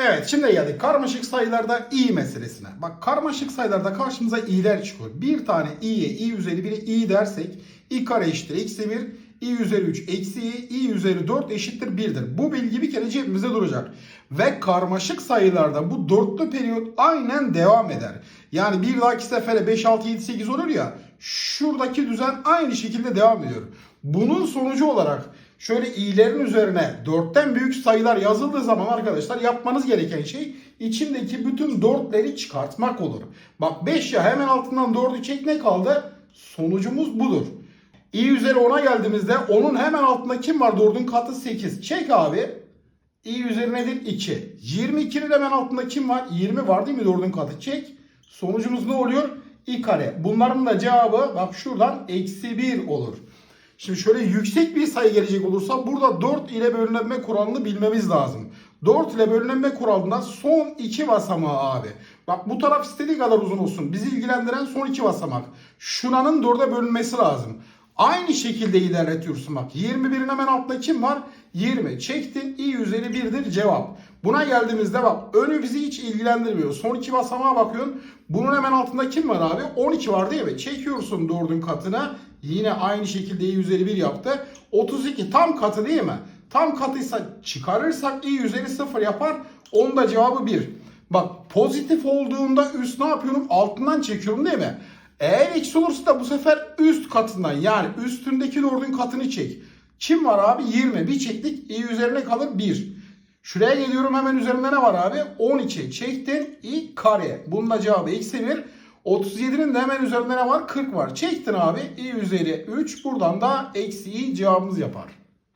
Evet şimdi geldik karmaşık sayılarda i meselesine. Bak karmaşık sayılarda karşımıza i'ler çıkıyor. Bir tane i'ye i üzeri 1'e i dersek i kare eşittir eksi 1, i üzeri 3 eksi i, i üzeri 4 eşittir 1'dir. Bu bilgi bir kere cebimizde duracak. Ve karmaşık sayılarda bu dörtlü periyot aynen devam eder. Yani bir dahaki sefere 5, 6, 7, 8 olur ya şuradaki düzen aynı şekilde devam ediyor. Bunun sonucu olarak şöyle i'lerin üzerine 4'ten büyük sayılar yazıldığı zaman arkadaşlar yapmanız gereken şey içindeki bütün 4'leri çıkartmak olur. Bak 5 ya hemen altından 4'ü çek ne kaldı? Sonucumuz budur. i üzeri 10'a geldiğimizde onun hemen altında kim var? 4'ün katı 8. Çek abi. i üzeri nedir? 2. 22'nin hemen altında kim var? 20 var değil mi 4'ün katı? Çek. Sonucumuz ne oluyor? i kare. Bunların da cevabı bak şuradan eksi 1 olur. Şimdi şöyle yüksek bir sayı gelecek olursa burada 4 ile bölünebilme kuralını bilmemiz lazım. 4 ile bölünebilme kuralında son iki basamağı abi. Bak bu taraf istediği kadar uzun olsun. Bizi ilgilendiren son iki basamak. Şuranın 4'e bölünmesi lazım. Aynı şekilde ilerletiyorsun bak. 21'in hemen altında kim var? 20. Çektin i üzeri 1'dir cevap. Buna geldiğimizde bak önü bizi hiç ilgilendirmiyor. Son iki basamağa bakıyorsun. Bunun hemen altında kim var abi? 12 var değil mi? Çekiyorsun 4'ün katına. Yine aynı şekilde i üzeri 1 yaptı. 32 tam katı değil mi? Tam katıysa çıkarırsak i üzeri 0 yapar. Onun da cevabı 1. Bak pozitif olduğunda üst ne yapıyorum? Altından çekiyorum değil mi? Eğer eksi olursa da bu sefer üst katından yani üstündeki dördün katını çek. Kim var abi? 20. Bir çektik. i üzerine kalır 1. Şuraya geliyorum hemen üzerinde ne var abi? 12. Çektin i kare. Bunun da cevabı eksi 1. 37'nin de hemen üzerinde ne var? 40 var. Çektin abi i üzeri 3. Buradan da eksi i cevabımız yapar.